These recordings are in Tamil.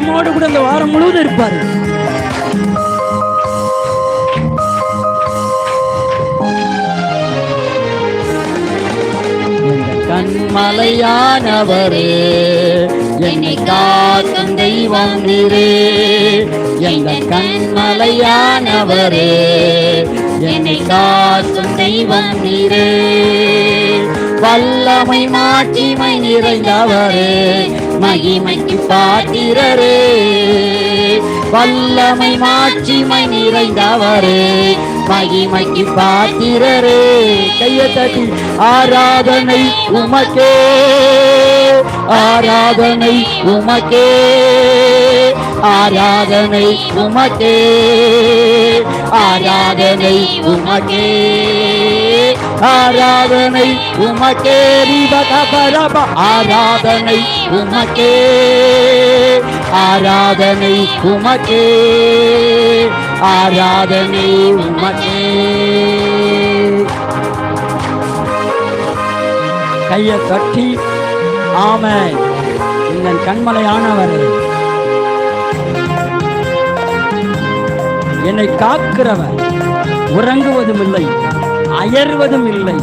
நம்மோடு கூட இந்த வாரம் முழுவதும் இருப்பார். கண்மலையானவரே என்னை காக்கும் தெய்வம் நீரே. எங்கள் கண்மலையானவரே என்னை காக்கும் தெய்வம் நீரே. வல்லமை மாட்சிமை நிறைந்தவரே மகிமைக்கு பாத்திரரே. வல்லமை மாட்சிமை நிறைந்தவரே. மகிமைக்கு பாத்திரரே. கையை தட்டி ஆராதனை உமக்கே. ஆராதனை உமக்கே. ஆராதனை உமக்கே. ஆராதனை உமக்கே. ஆராதனை உமக்கே. ரிபகபரப ஆராதனை உமக்கே. ஆராதனை உமக்கே. ஆராதனை உமக்கே. கையை தட்டி ஆமை எங்கள் கண்மலையானவரே. என்னை காக்கிறவர். உறங்குவதும் இல்லை அயர்வதும் இல்லை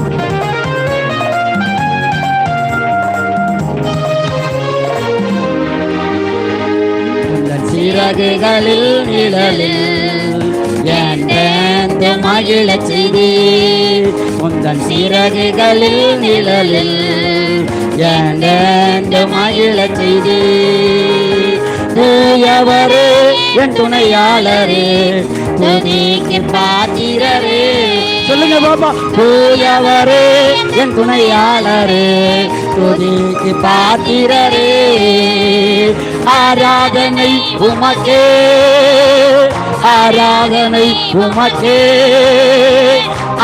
சிறகுகளில் நிழலில் என் மகிழச் செய்தி உந்தன் சிறகுகளில் நிழலில் என் மகிழச் செய்தி என் துணையாளரே துதிக்கு பாத்திரரே. சொல்லுங்க பாபா தூயவரே என் துணையாளரே துதிக்கு பாத்திரரே. ஆராதனை உமக்கே ஆராதனை உமக்கே.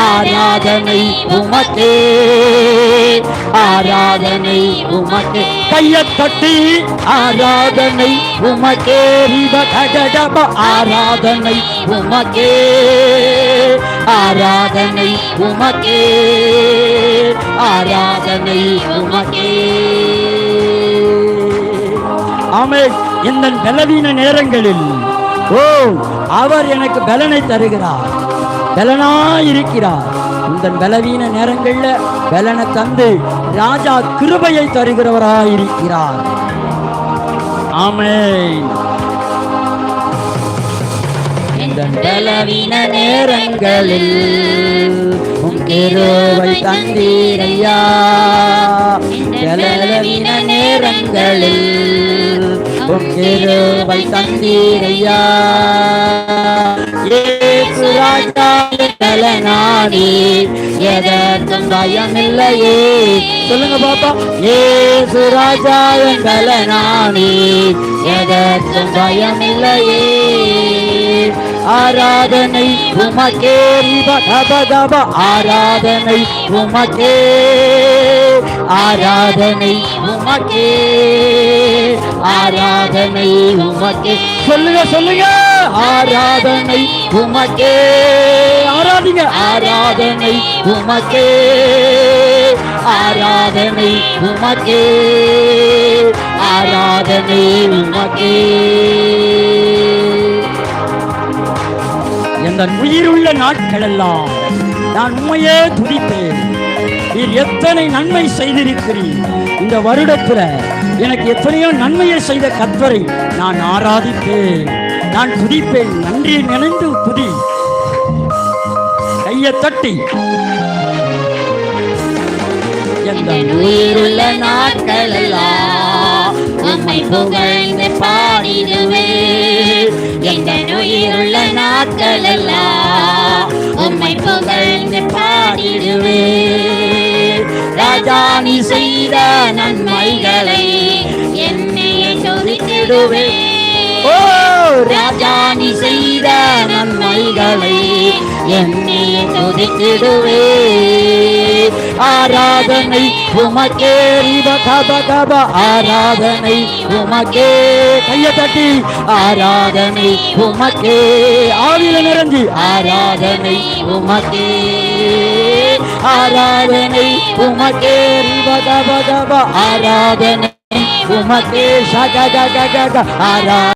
ஆராதனை உமக்கே. ஆராதனை உமக்கே. கையத்தட்டி ஆராதனை உமக்கே. ஆராதனை உமக்கே. ஆராதனை உமக்கே. ஆராதனை உமக்கே. ஆமே இந்த பலவீன நேரங்களில் ஓ அவர் எனக்கு பலனை தருகிறார். பலனாயிருக்கிறார். இந்த பலவீன நேரங்கள்ல பலனை தந்து ராஜா கிருபையை தருகிறவராயிருக்கிறார். ஆமென். இந்த பலவீன நேரங்களில் உம் கிருபை தந்தீரையா பலவீன நேரங்களில் உம் கிருபை தந்தீரையா இயேசு ராஜா பலனாடி எதற்கும் பயமில்லையே. சொல்லுங்க பாப்பா. ஏசு ராஜா பலனாடி எதற்கும் பயமில்லையே. ஆராதனை உமக்கே. ஆராதனை உமக்கே. ஆராதனை உமக்கே. ஆராதனை உமக்கே. சொல்லுங்க சொல்லுங்க. ஆராதனை உமக்கே. ஆராதிங்க. ஆராதனை உமக்கே. ஆராதனை உமக்கே. ஆராதனை உமக்கே. எந்த உயிருள்ள நாட்களெல்லாம் நான் உண்மையே துடிப்பேன் நீர் எத்தனை நன்மை செய்திருக்கிறீர்? இந்த வருடத்துல எனக்கு எத்தனையோ நன்மையை செய்த கத்தரை நான் ஆராதிப்பேன். நான் துதிப்பேன். நன்றி நினைந்து துதி. கையை தட்டி. எந்த உயிருள்ள நாட்களெல்லாம் உம்மை புகழ்ந்து பாடிடுவே எந்த உயிருள்ள நாட்களெல்லாம் உம்மை புகழ்ந்து பாடிடுவே ராஜா நீ செய்த நன்மைகளை என்னையே சொதித்திடுவே நன்மைகளை எண்ணி துதிக்கிடுவே. ஆராதனை உமக்கே ரிபகபகப ஆராதனை உமக்கே. கைய தட்டி ஆராதனை உமக்கே. ஆவில நிறைஞ்சு ஆராதனை உமக்கே. ஆராதனை உமக்கே ரிபகபகப ஆராதனை உமக்கே. சக ஆரா